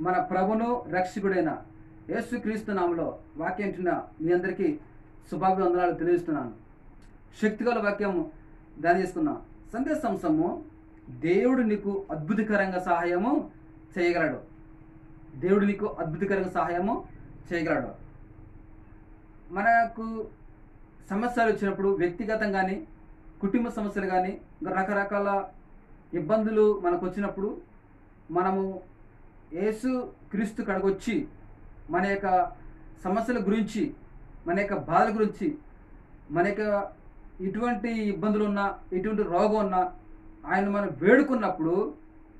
మన ప్రభును రక్షకుడైన యేసుక్రీస్తు నామలో వాక్యం చిన్న మీ అందరికీ శుభాభివందనాలు తెలియజేస్తున్నాను. శక్తిగల వాక్యం దాని సందేశంశము దేవుడు నీకు అద్భుతకరంగా సహాయము చేయగలడు. దేవుడు నీకు అద్భుతకరంగా సహాయము చేయగలడు. మనకు సమస్యలు వచ్చినప్పుడు వ్యక్తిగతం కానీ కుటుంబ సమస్యలు కానీ రకరకాల ఇబ్బందులు మనకు వచ్చినప్పుడు మనము యేసు క్రీస్తు కడగొచ్చి వచ్చి మన యొక్క సమస్యల గురించి మన యొక్క బాధల గురించి మన యొక్క ఎటువంటి ఇబ్బందులు ఉన్నా ఎటువంటి రోగం ఉన్నా ఆయన మనం వేడుకున్నప్పుడు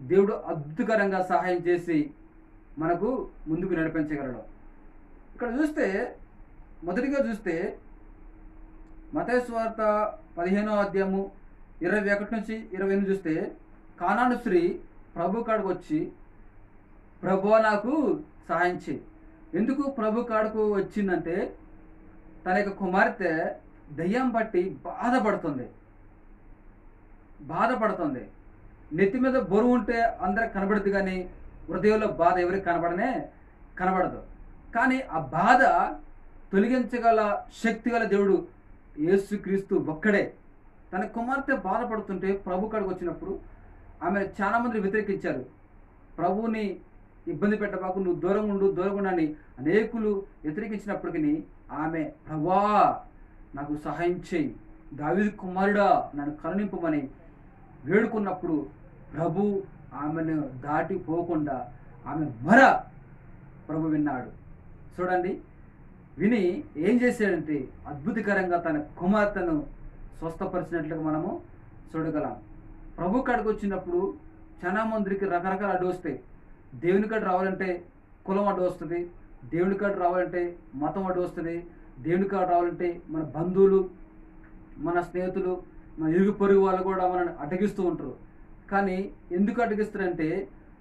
దేవుడు అద్భుతకరంగా సహాయం చేసి మనకు ముందుకు నడిపించగలడు. ఇక్కడ చూస్తే మొదటిగా చూస్తే మతేశ్వార్త పదిహేనో అధ్యాయము ఇరవై ఒకటి నుంచి ఇరవై ఎనిమిది చూస్తే కానాను స్త్రీ ప్రభు కాడికి వచ్చి ప్రభు నాకు సహాయం చేయి. ఎందుకు ప్రభు కాడకు వచ్చిందంటే తన యొక్క కుమార్తె దయ్యం పట్టి బాధపడుతుంది. బాధపడుతుంది. నెత్తి మీద బరువు ఉంటే అందరికి కనబడదు కానీ హృదయంలో బాధ ఎవరికి కనబడనే కనబడదు. కానీ ఆ బాధ తొలగించగల శక్తి గల దేవుడు యేసుక్రీస్తు ఒక్కడే. తన కుమార్తె బాధపడుతుంటే ప్రభు కాడికి వచ్చినప్పుడు ఆమె చాలా మంది వ్యతిరేకించారు. ప్రభువుని ఇబ్బంది పెట్టబాకు నువ్వు దూరంగా ఉండు దూరంగా ఉండని అనేకులు వ్యతిరేకించినప్పటికీ ఆమె ప్రభా నాకు సహాయం చేయి. దావిది కుమారుడా నన్ను కరుణింపమని వేడుకున్నప్పుడు ప్రభు ఆమెను దాటిపోకుండా ఆమె మర ప్రభు విన్నాడు. చూడండి విని ఏం చేశాడంటే అద్భుతకరంగా తన కుమార్తెను స్వస్థపరిచినట్లుగా మనము చూడగలం. ప్రభు కాడికి వచ్చినప్పుడు చాలా మందికి రకరకాల అడ్డు వస్తాయి. దేవుని కాడ రావాలంటే కులం అడ్డు వస్తుంది దేవుని కాడ రావాలంటే మతం అడ్డు వస్తుంది దేవుని కాడ రావాలంటే మన బంధువులు మన స్నేహితులు మన ఇరుగు పొరుగు వాళ్ళు కూడా మనల్ని అటగిస్తూ ఉంటారు. కానీ ఎందుకు అటగిస్తారంటే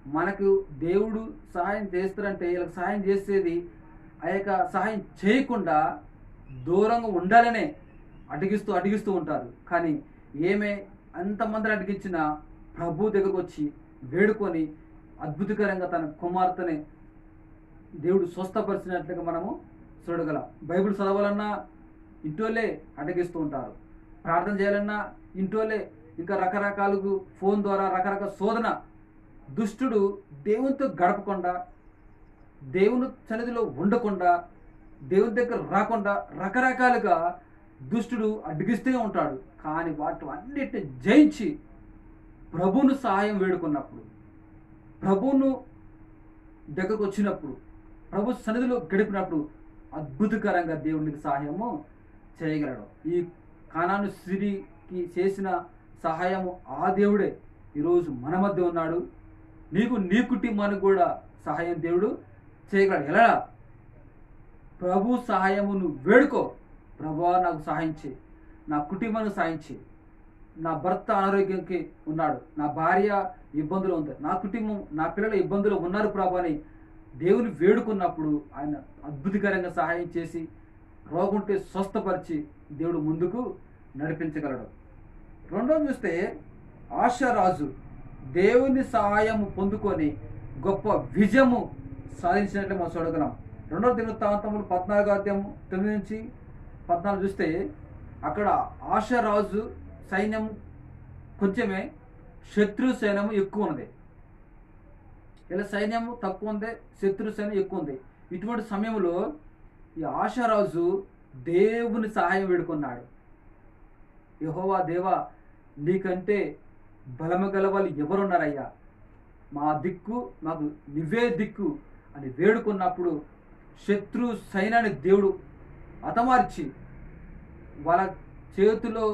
మనకు దేవుడు సహాయం చేస్తారంటే వీళ్ళకి సహాయం చేసేది ఆ యొక్క సహాయం చేయకుండా దూరంగా ఉండాలనే అడిగిస్తూ అడిగిస్తూ ఉంటారు. కానీ ఏమే అంతమందిని అడిగించిన ప్రభు దగ్గరకు వచ్చి వేడుకొని అద్భుతకరంగా తన కుమార్తెని దేవుడు స్వస్థపరిచినట్లుగా మనము చూడగలం. బైబిల్ చదవాలన్నా ఇంటోలే అటగిస్తూ ఉంటారు. ప్రార్థన చేయాలన్నా ఇంటోలే ఇంకా రకరకాలకు ఫోన్ ద్వారా రకరకాల శోధన దుష్టుడు దేవునితో గడపకుండా దేవుని సన్నిధిలో ఉండకుండా దేవుని దగ్గర రాకుండా రకరకాలుగా దుష్టుడు అడ్గిస్తూ ఉంటాడు. కానీ వాటి అన్నిటిని జయించి ప్రభువును సహాయం వేడుకున్నప్పుడు ప్రభువును దగ్గరకు వచ్చినప్పుడు ప్రభు సన్నిధిలో గడిపినప్పుడు అద్భుతకరంగా దేవునికి సహాయము చేయగలడు. ఈ కానాను స్త్రీకి చేసిన సహాయము ఆ దేవుడే. ఈరోజు మన మధ్య ఉన్నాడు. నీకు నీ కుటుంబానికి కూడా సహాయం దేవుడు చేయగలడు. ఎలా? ప్రభు సహాయము నువ్వు వేడుకో. ప్రభు నాకు సహాయం చేయి. నా కుటుంబానికి సహాయం చేయి. నా భర్త అనారోగ్యంకి ఉన్నాడు. నా భార్య ఇబ్బందులు ఉంది. నా కుటుంబం నా పిల్లల ఇబ్బందులు ఉన్నారు ప్రభు అని దేవుని వేడుకున్నప్పుడు ఆయన అద్భుతకరంగా సహాయం చేసి రోగుంటే స్వస్థపరిచి దేవుడు ముందుకు నడిపించగలడు. రెండోది చూస్తే ఆశారాజు దేవుని సహాయం పొందుకొని గొప్ప విజయము సాధించినట్లు మనం చూడగలం. రెండవ దినవృత్తాంతములు పద్నాలుగో అధ్యాయం తొమ్మిది నుంచి పద్నాలుగు చూస్తే అక్కడ ఆశారాజు సైన్యం కొంచెమే శత్రు సైన్యము ఎక్కువ ఉన్నది ఇలా సైన్యము తక్కువ ఉంది శత్రు సైన్యం ఎక్కువ ఉంది ఇటువంటి సమయంలో ఈ ఆశారాజు దేవుని సహాయం వేడుకున్నాడు. యహోవా దేవా నీకంటే బలము గల వాళ్ళు ఎవరున్నారయ్యా? మా దిక్కు మాకు నువ్వే దిక్కు అని వేడుకున్నప్పుడు శత్రు సైన్యాన్ని దేవుడు హతమార్చి వాళ్ళ చేతిలో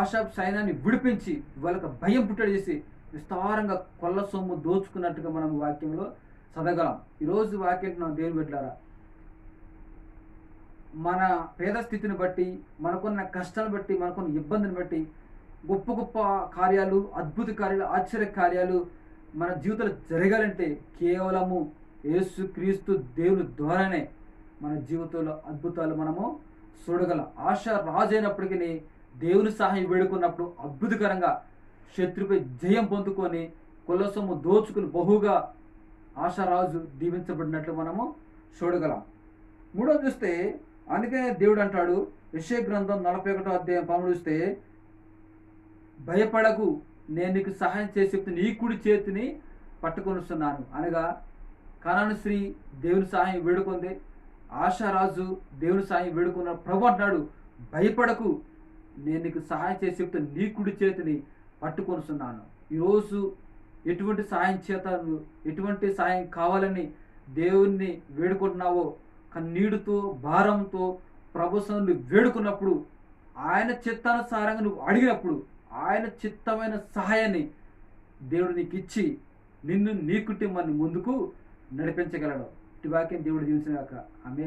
ఆశా సైన్యాన్ని విడిపించి వాళ్ళకి భయం పుట్టడి చేసి విస్తారంగా కొల్ల సొమ్ము దోచుకున్నట్టుగా మనం వాక్యంలో చదవగలం. ఈరోజు వాక్యం మనం దేవుని పెట్టారా మన పేద స్థితిని బట్టి మనకున్న కష్టాలను బట్టి మనకున్న ఇబ్బందిని బట్టి గొప్ప గొప్ప కార్యాలు అద్భుత కార్యాలు ఆశ్చర్య కార్యాలు మన జీవితంలో జరగాలంటే కేవలము యేసు క్రీస్తు దేవుని ద్వారానే మన జీవితంలో అద్భుతాలు మనము చూడగలం. ఆశ రాజు అయినప్పటికీ దేవుని సహాయం వేడుకున్నప్పుడు అద్భుతకరంగా శత్రుపై జయం పొందుకొని కులసొమ్ము దోచుకుని బహుగా ఆశారాజు దీవించబడినట్లు మనము చూడగలం. మూడో చూస్తే అందుకనే దేవుడు అంటాడు విషయ గ్రంథం నలభై ఒకటో అధ్యాయం పనులు చూస్తే భయపడకు నేను నీకు సహాయం చేసి చెప్తున్న నీ కుడి చేతిని పట్టుకొనిస్తున్నాను అనగా కనాను శ్రీ దేవుని సహాయం వేడుకుంది ఆశారాజు దేవుని సహాయం వేడుకున్న ప్రభు అంటున్నాడు భయపడకు నేను నీకు సహాయం చేసి చెప్తే నీ కుడి చేతిని పట్టుకొనిస్తున్నాను ఈరోజు ఎటువంటి సహాయం చేత ఎటువంటి సహాయం కావాలని దేవుణ్ణి వేడుకుంటున్నావో కన్నీడుతో భారంతో ప్రభుత్వం వేడుకున్నప్పుడు ఆయన చిత్తానుసారంగా నువ్వు అడిగినప్పుడు ఆయన చిత్తమైన సహాయాన్ని దేవుడు నీకు ఇచ్చి నిన్ను నీ కుటుంబాన్ని ముందుకు నడిపించగలడు. ఇటు వాక్యం దేవుడు దీవించినాక ఆమె